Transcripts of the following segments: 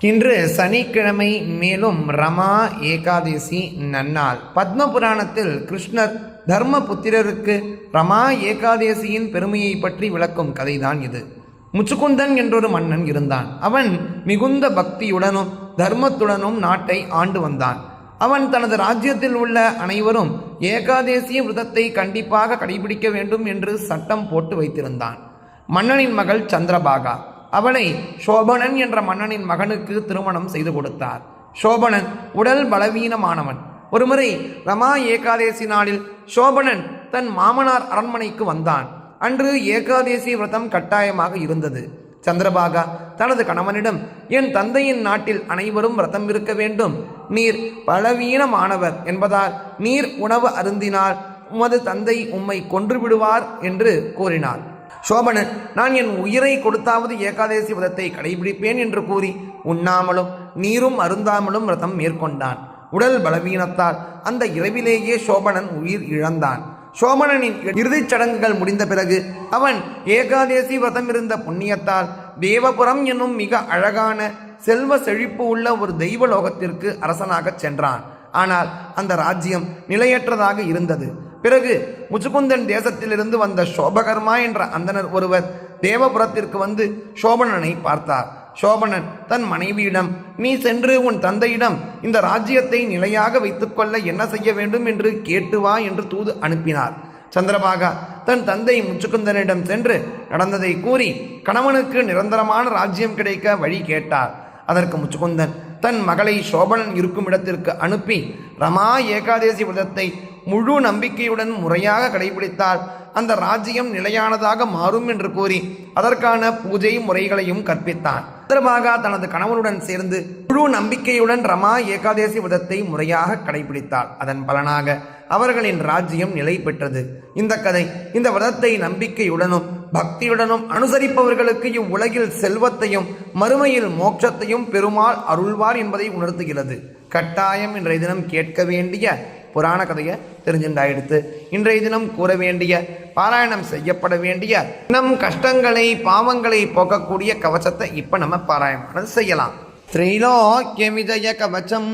இன்று சனிக்கிழமை மேலும் ரமா ஏகாதசி நன்னாள். பத்ம புராணத்தில் கிருஷ்ணர் தர்மபுத்திரருக்கு ரமா ஏகாதசியின் பெருமையை பற்றி விளக்கும் கதைதான் இது. முச்சுக்குந்தன் என்றொரு மன்னன் இருந்தான். அவன் மிகுந்த பக்தியுடனும் தர்மத்துடனும் நாட்டை ஆண்டு வந்தான். அவன் தனது ராஜ்யத்தில் உள்ள அனைவரும் ஏகாதேசிய விரதத்தை கண்டிப்பாக கடைபிடிக்க வேண்டும் என்று சட்டம் போட்டு வைத்திருந்தான். மன்னனின் மகள் சந்திரபாகா. அவனை சோபனன் என்ற மன்னனின் மகனுக்கு திருமணம் செய்து கொடுத்தார். சோபனன் உடல் பலவீனமானவன். ஒருமுறை ரமா ஏகாதேசி நாளில் சோபனன் தன் மாமனார் அரண்மனைக்கு வந்தான். அன்று ஏகாதேசி விரதம் கட்டாயமாக இருந்தது. சந்திரபாகா தனது கணவனிடம் என் தந்தையின் நாட்டில் அனைவரும் விரதம் இருக்க வேண்டும். நீர் பலவீனமானவர் என்பதால் நீர் உணவு அருந்தினால் உமது தந்தை உம்மை கொன்று விடுவார் என்று கூறினார் சோபனன் நான் என் உயிரை கொடுத்தாவது ஏகாதேசி விரதத்தை கடைபிடிப்பேன் என்று கூறி உண்ணாமலும் நீரும் அருந்தாமலும் விரதம் மேற்கொண்டான். உடல் பலவீனத்தால் அந்த இரவிலேயே சோபனன் உயிர் இழந்தான். சோபனனின் இறுதிச் சடங்குகள் முடிந்த பிறகு அவன் ஏகாதேசி விரதம் இருந்த புண்ணியத்தால் தேவபுரம் என்னும் மிக அழகான செல்வ செழிப்பு உள்ள ஒரு தெய்வ லோகத்திற்கு அரசனாகச் சென்றான். ஆனால் அந்த ராஜ்யம் நிலையற்றதாக இருந்தது. பிறகு முச்சுக்குந்தன் தேசத்திலிருந்து வந்த சோபகர்மா என்ற அந்தனர் ஒருவர் தேவபுரத்திற்கு வந்து சோபனனை பார்த்தார். சோபனன் தன் மனைவியிடம் நீ சென்று உன் தந்தையிடம் இந்த ராஜ்யத்தை நிலையாக வைத்துக்கொள்ள என்ன செய்ய வேண்டும் என்று கேட்டு வா என்று தூது அனுப்பினார். சந்திரபாகா தன் தந்தை முச்சுக்குந்தனிடம் சென்று நடந்ததை கூறி கணவனுக்கு நிரந்தரமான ராஜ்யம் கிடைக்க வழி கேட்டார். அதற்கு முச்சுக்குந்தன் தன் மகளை சோபனன் இருக்கும் இடத்திற்கு அனுப்பி ரமா ஏகாதேசி விரதத்தை முழு நம்பிக்கையுடன் முறையாக கடைபிடித்தால் அந்த ராஜ்யம் நிலையானதாக மாறும் என்று கூறி அதற்கான பூஜை முறைகளையும் கற்பித்தான் சந்திரபாகா தனது கணவனுடன் சேர்ந்து முழு நம்பிக்கையுடன் ரமா ஏகாதேசி விதத்தை முறையாக கடைபிடித்தாள் அதன் பலனாக அவர்களின் ராஜ்யம் நிலை பெற்றது. இந்த கதை இந்த விரதத்தை நம்பிக்கையுடனும் பக்தியுடனும் அனுசரிப்பவர்களுக்கு இவ்வுலகில் செல்வத்தையும் மறுமையில் மோட்சத்தையும் பெருமாள் அருள்வார் என்பதை உணர்த்துகிறது. கட்டாயம் இன்றைய தினம் கேட்க வேண்டிய புராண கதையை தெரிஞ்சுண்டாயிடுத்து இன்றைய தினம் கூற வேண்டிய பாராயணம் செய்யப்பட வேண்டிய நம் கஷ்டங்களை பாவங்களை போக்கக்கூடிய கவசத்தை இப்போ நம்ம பாராயணம் செய்யலாம் திரைலோக்கிய விஜய கவச்சம்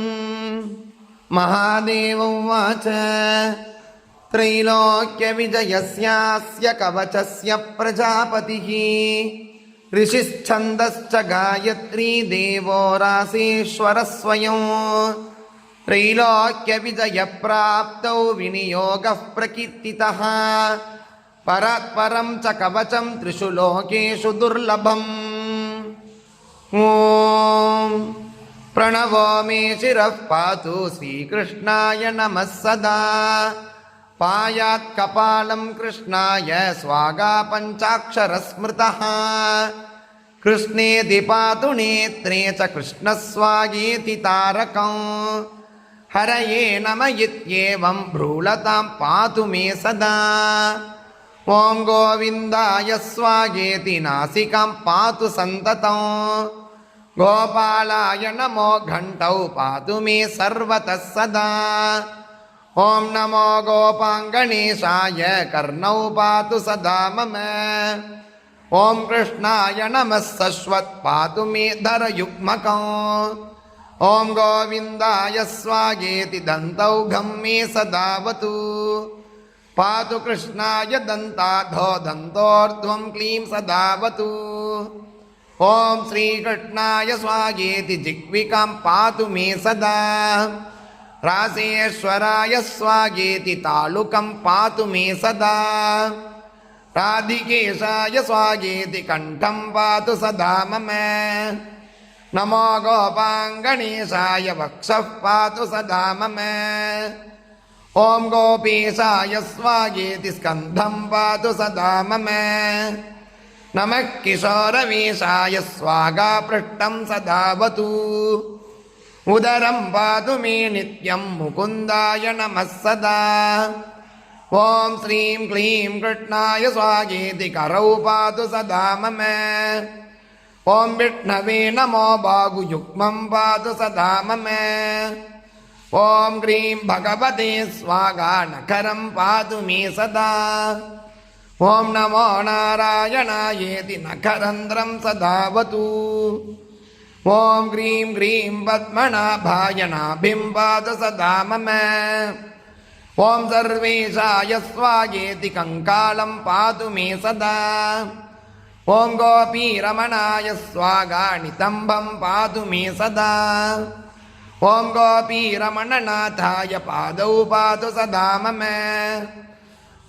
மகாதேவ உவாச்ச त्रैलोक्यविजयस्यास्य कवचस्य प्रजापतिः ऋषिश्छन्दश्च गायत्री देवो रासेश्वरः स्वयं त्रैलोक्यविजयप्राप्तौ विनियोगः प्रकीर्तितः। परात्परं च कवचं त्रिषु लोकेषु दुर्लभम्। ॐ प्रणवो मे शिरः पातु श्रीकृष्णाय नमः सदा। पायात् कपालं कृष्णाय स्वागा पञ्चाक्षरस्मृतः कृष्णेति पातु नेत्रे च कृष्णस्वागेति तारकं ஹரையே நம இத்யேவம் ப்ரூலதாம் பாது மே சதா. ஓம் கோவிந்தாய ஸ்வாகேதி நாசிகாம் பாது சந்ததம் கோபாலாய நமோ கண்டௌ பாது மே சர்வத சதா. ஓம் நமோ கோபாங்கணேஷாய கர்ணௌ பாது சதா மம. ஓம் கிருஷ்ணாய நம சஸ்வத் பாது மே தரயுக்மகம் ॐ गोविन्दाय स्वागेति दन्तौघं मे सदावतु पातु कृष्णाय दन्ताधो दन्तोर्ध्वं क्लीं सदावतु ॐ श्रीकृष्णाय स्वागेति जिह्विकां पातु मे सदा रासेश्वराय स्वागेति तालुकं पातु मे सदा राधिकेशाय स्वागेति कण्ठं पातु सदा मम नमो गोपाङ्गणेशाय वक्षः पातु सदा मम ॐ गोपीशाय स्वागेति स्कन्धं पातु सदा मम नमः किशोरवेशाय स्वागा पृष्ठं सदावतु उदरं पातु मे नित्यं मुकुन्दाय नमः सदा ॐ श्रीं क्लीं कृष्णाय स्वागेति करौ पातु सदा मम ஓம் விஷ்ணவே நமோ பாகுயுக்மம் பாது சதாமமே. ஓம் க்ரீம் பகவதே ஸ்வாகா நகரம் பாது மே சதா. ஓம் நமோ நாராயணாயேதி நகரந்திரம் சதாவது. ஓம் க்ரீம் க்ரீம் பத்மநாபாயனாபிம் பாது சதா மம ஓம் சர்வேஷாய ஸ்வாயேதி கங்காளம் பாது மே சதா. ॐ गोपीरमणाय स्वागानितम्बं पातु मे सदा। ॐ गोपीरमणनाथाय पादौ पातु सदा मम।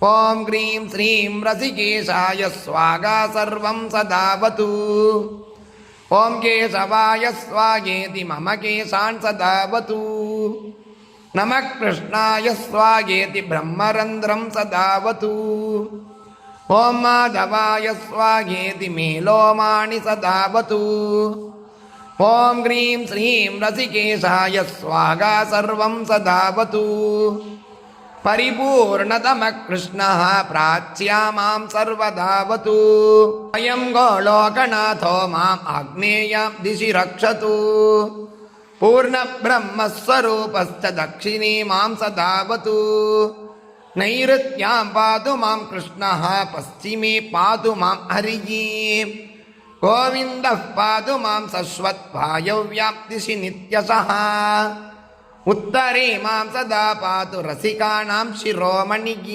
ॐ ह्रीं श्रीं रसिकेशाय स्वागा सर्वं सदावतु। ॐ केशवाय स्वागेति मम केशान् सदावतु। नमः कृष्णाय स्वागेति ब्रह्मरन्ध्रं सदावतु ॐ माधवाय स्वागेति मे लोमाणि सदावतु ॐ ह्रीं श्रीं रसिकेशाय स्वागा सर्वं सदावतु परिपूर्णतमः कृष्णः प्राच्या मां सर्वदावतु अयं गोलोकनाथो माम् आग्नेयां दिशि रक्षतु। पूर्णब्रह्मस्वरूपश्च दक्षिणे मां सदावतु नैऋत्यां पातु मां कृष्णः पश्चिमे पातु मां हरिः गोविन्दः पातु मां सश्वत्वायव्यां दिशि नित्यशः उत्तरे मां सदा पातु रसिकाणां शिरोमणिः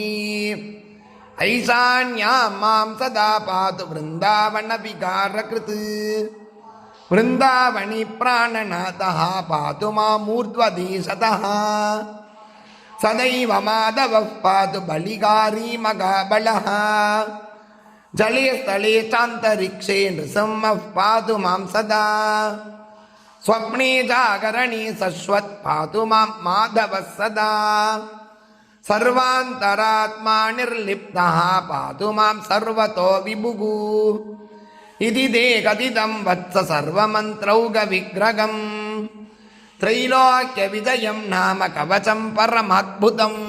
ऐशान्यां मां सदा पातु वृन्दावनविकारकृत् वृन्दावनि प्राणनाथः पातु मामूर्ध्वदेशतः சதைவ மாதவ பாது பலிகாரி மகாபலஹ. ஜலே ஸ்தலே சாந்தரிக்ஷே நிருசம்ம பாது மாம் சதா. ஸ்வப்னே ஜாகரணி சஸ்வத் பாது மாம் மாதவ சதா. சர்வாந்தராத்மா நிர்லிப்தா பாது மாம் சர்வதோ விபுகு. இது தேகதிதம் வத்ச சர்வமந்திரௌக விக்கிரகம் त्रैलोक्यविजयं नाम कवचं परमद्भुतम्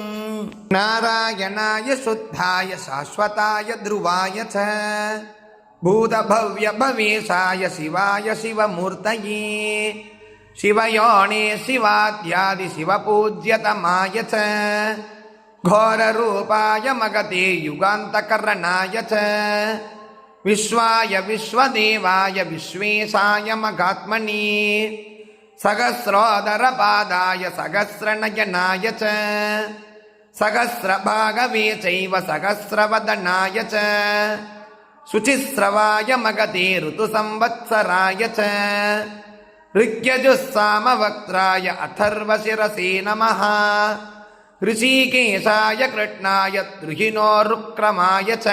नारायणाय शुद्धाय शाश्वताय ध्रुवाय च भूतभव्यभवेशाय शिवाय शिवमूर्तये शिवयोणे शिवाद्यादिशिवपूज्यतमाय च घोररूपाय मगते युगान्तकरणाय च विश्वाय विश्वदेवाय विश्वेशाय मगात्मने सहस्रोदरपादाय सहस्रनयनाय च सहस्रभागवे चैव सहस्रवदनाय च शुचिस्रवाय मगते ऋतुसंवत्सराय च ऋग्यजुस्सामवक्त्राय अथर्वशिरसे नमः ऋषिकेशाय कृष्णाय द्रुहिणोरुक्रमाय च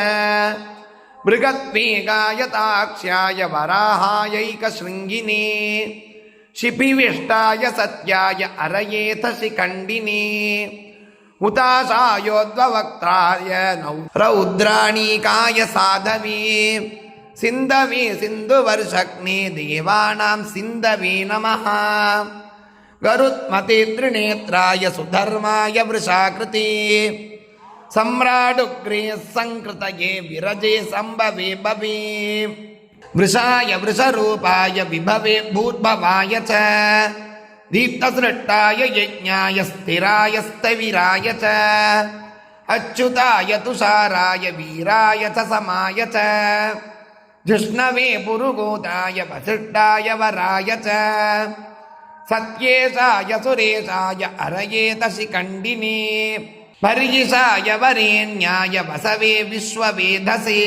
मृगद्वेगाय ताक्ष्याय वराहायैकशृङ्गिने शिपिविष्टाय सत्याय अरयेथ शिखण्डिने हुताशायोद्ववक्त्राय नौ रौद्राणीकाय साधवे सिन्धवे सिन्धुवर्षग्ने देवानां सिन्धवे नमः गरुत्मते त्रिनेत्राय सुधर्माय वृषाकृते सम्राडुग्रे सङ्कृतये विरजे सम्भवे भवे விருஷாய விருஷரூபாய விபவே பூர்பவாய ச தீப்தசிருஷ்டாய யஜ்ஞாய ஸ்திராய ஸ்தவிராய ச அச்சுதாய துஷாராய வீராய சமாய ச ஜிஷ்ணவே புருகூதாய வசிஷ்டாய வராய ச சத்யேசாய சுரேசாய அரயேதசிகண்டினே பர்யிசாய வரேண்யாய வசவே விஸ்வவேதசே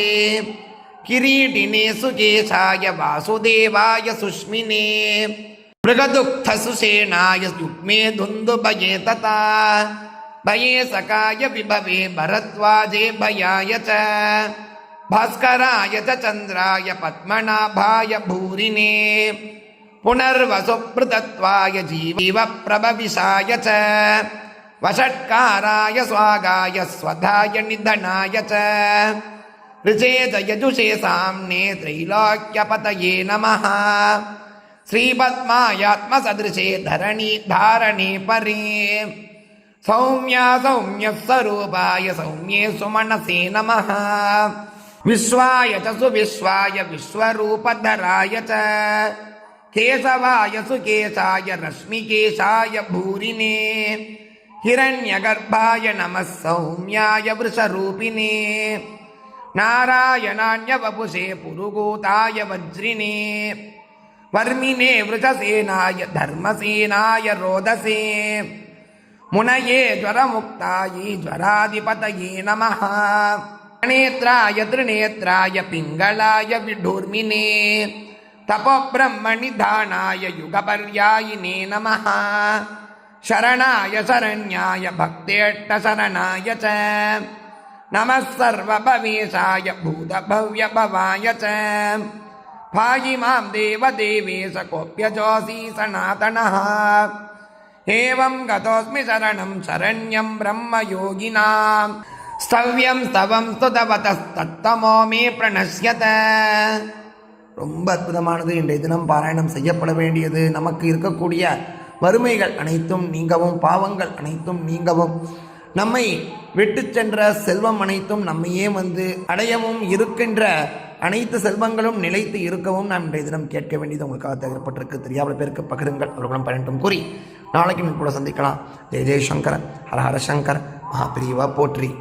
वसवे विश्ववेधसे किरीटिने सुकेशाय वासुदेवाय सुष्मिने मृगदुःखसुषेणाय युग्मे धुन्दुभये तथा भये सकाय विभवे भरद्वाजे भयाय च भास्कराय च चन्द्राय पद्मनाभाय भूरिने पुनर्वसुपृतत्वाय जीवप्रभविषाय च वषट्काराय स्वागाय स्वधाय निधनाय च ऋचेत यजुषे साम्ने त्रैलोक्यपतये नमः श्रीपद्मायात्मसदृशे धरणी धारणे परे सौम्या सौम्यस्वरूपाय सौम्ये सुमनसे नमः विश्वाय च सुविश्वाय विश्वरूपधराय च केशवाय सुकेशाय रश्मिकेशाय भूरिने हिरण्यगर्भाय नमः सौम्याय वृषरूपिणे नारायणान्यवपुषे पुरुगूताय वज्रिणे வர்மினே விருஷசேனாய தர்மசேனாய ரோதசே முனையே ஜ்வரமுக்தாயி ஜ்வராதிபதயே நமः நேத்ராய திருநேத்ராய பிங்களாய விடூர்மினே तपोब्रह्मणिधानाय युगपर्यायिने नमः शरणाय शरण्याय भक्तेष्टशरणाय च नमः सर्वभवेशाय भूतभव्यभवाय च भायि मां देवदेवेश कोऽप्यजोऽसि सनातनः एवं गतोऽस्मि शरणं शरण्यं ब्रह्मयोगिनां स्तव्यं स्तवं स्तुतवतस्तत्तमो मे प्रणश्यत ரொம்ப அற்புதமானது இன்றைய தினம் பாராயணம் செய்யப்பட வேண்டியது நமக்கு இருக்கக்கூடிய வறுமைகள் அனைத்தும் நீங்கவும் பாவங்கள் அனைத்தும் நீங்கவும் நம்மை விட்டு சென்ற செல்வம் அனைத்தும் நம்மையே வந்து அடையவும் இருக்கின்ற அனைத்து செல்வங்களும் நிலைத்து இருக்கவும் நாம் இன்றைய தினம் கேட்க வேண்டியது உங்களுக்காக தேவைப்பட்டிருக்கு. தெரியாத பேருக்கு பகிருங்கள். அவர்களும் பயன்ட்டும் கூறி நாளைக்கு கூட சந்திக்கலாம். ஜெய ஜெயசங்கர் ஹர ஹர சங்கர் மகாபிரிவா போற்றி.